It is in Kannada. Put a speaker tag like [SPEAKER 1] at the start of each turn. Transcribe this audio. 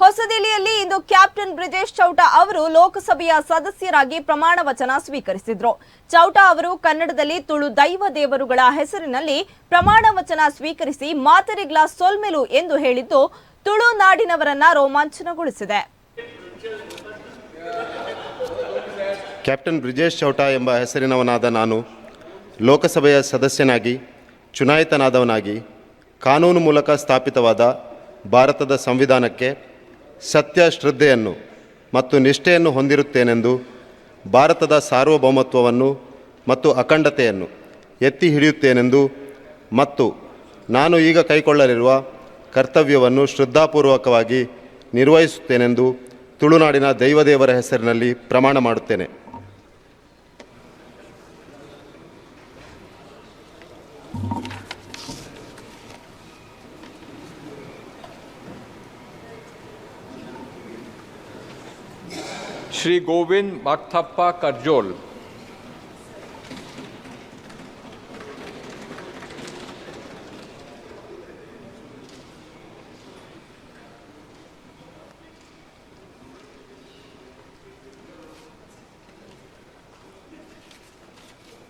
[SPEAKER 1] ಹೊಸದಿಲ್ಲಿಯಲ್ಲಿ ಇಂದು ಕ್ಯಾಪ್ಟನ್ ಬ್ರಿಜೇಶ್ ಚೌಟಾ ಅವರು ಲೋಕಸಭೆಯ ಸದಸ್ಯರಾಗಿ ಪ್ರಮಾಣ ವಚನ ಸ್ವೀಕರಿಸಿದ್ರು. ಚೌಟಾ ಅವರು ಕನ್ನಡದಲ್ಲಿ ತುಳು ದೈವ ದೇವರುಗಳ ಹೆಸರಿನಲ್ಲಿ ಪ್ರಮಾಣ ವಚನ ಸ್ವೀಕರಿಸಿ ಮಾತರಿಗ್ಲ ಸೊಲ್ಮೆಲು ಎಂದು ಹೇಳಿದ್ದು, ತುಳು ನಾಡಿನವರನ್ನ ರೋಮಾಂಚನಗೊಳಿಸಿದೆ.
[SPEAKER 2] ಕ್ಯಾಪ್ಟನ್ ಬ್ರಿಜೇಶ್ ಚೌಟಾ ಎಂಬ ಹೆಸರಿನವನಾದ ನಾನು ಲೋಕಸಭೆಯ ಸದಸ್ಯನಾಗಿ, ಚುನಾಯಿತನಾದವನಾಗಿ, ಕಾನೂನು ಮೂಲಕ ಸ್ಥಾಪಿತವಾದ ಭಾರತದ ಸಂವಿಧಾನಕ್ಕೆ ಸತ್ಯ ಶ್ರದ್ಧೆಯನ್ನು ಮತ್ತು ನಿಷ್ಠೆಯನ್ನು ಹೊಂದಿರುತ್ತೇನೆಂದು, ಭಾರತದ ಸಾರ್ವಭೌಮತ್ವವನ್ನು ಮತ್ತು ಅಖಂಡತೆಯನ್ನು ಎತ್ತಿ ಹಿಡಿಯುತ್ತೇನೆಂದು ಮತ್ತು ನಾನು ಈಗ ಕೈಗೊಳ್ಳಲಿರುವ ಕರ್ತವ್ಯವನ್ನು ಶ್ರದ್ಧಾಪೂರ್ವಕವಾಗಿ ನಿರ್ವಹಿಸುತ್ತೇನೆಂದು ತುಳುನಾಡಿನ ದೈವದೇವರ ಹೆಸರಿನಲ್ಲಿ ಪ್ರಮಾಣ ಮಾಡುತ್ತೇನೆ.
[SPEAKER 3] श्री गोविंद माक्थप्पा करजोल।